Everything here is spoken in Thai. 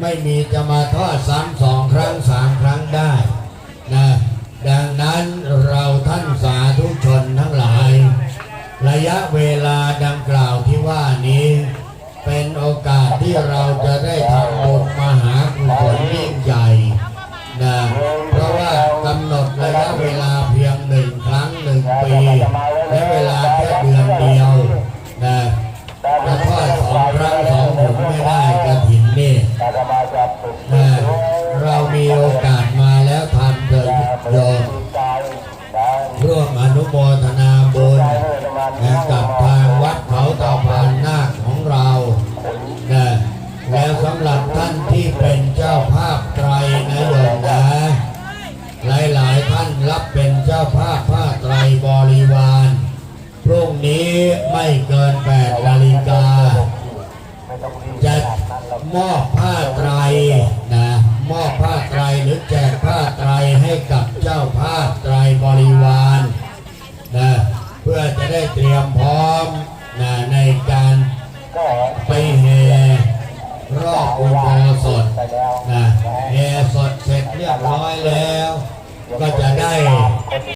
ไม่มีจะมาทอดซ้ำสองครั้งสามครั้งได้นะดังนั้นเราท่านสาธุชนทั้งหลาย ระยะเวลาดังกล่าวที่ว่านี้ เป็นโอกาสที่เราจะได้ทำบุญมหากุศลยิ่งใหญ่นะเพราะว่ากำหนดระยะเวลาเพียงหนึ่งครั้งหนึ่งปีและเวลาแค่ อกาสมาแล้วทำเถิดโยมร่วมอนุโมทนาบุญกับทางวัดเขาเตาพานนาคของเรานะแล้วสำหรับท่านที่เป็นเจ้าภาพไตรนะโยมนะหลายๆท่านรับเป็นเจ้าภาพผ้าไตรบริวาร พรุ่งนี้ไม่เกินแปดนาฬิกาจะมอบผ้าไตรนะ ให้กับเจ้าภาพไตรบริวารนะเพื่อจะได้เตรียมพร้อมนะในการไปแห่รอบอุโบสถนะแห่สดเสร็จเรียบร้อยแล้ว ก็จะได้